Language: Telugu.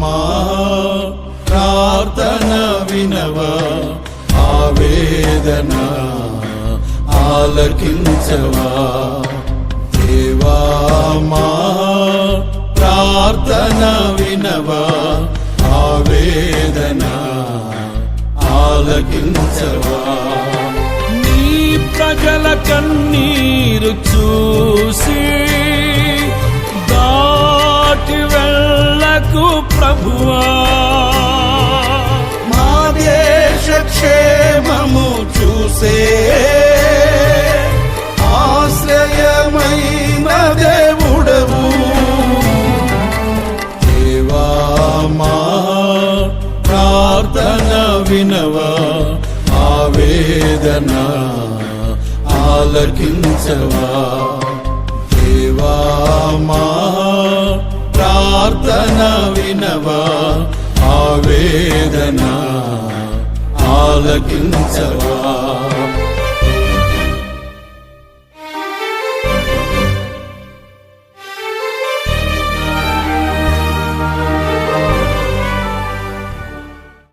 మా ప్రార్థన వినవ ఆవేదన ఆలకించవా దేవా ప్రార్థన వినవ ఆవేదన ఆలకించవా నీ ప్రజల కన్నీరు చూ ప్రభువా. మా దేశ క్షేమము చూసే ఆశ్రయమైన దేవుడవు. దేవా మా ప్రార్థన వినవా ఆవేదన ఆలకించవా. ప్రార్థన వినవా? ఆవేదన ఆలకించవా?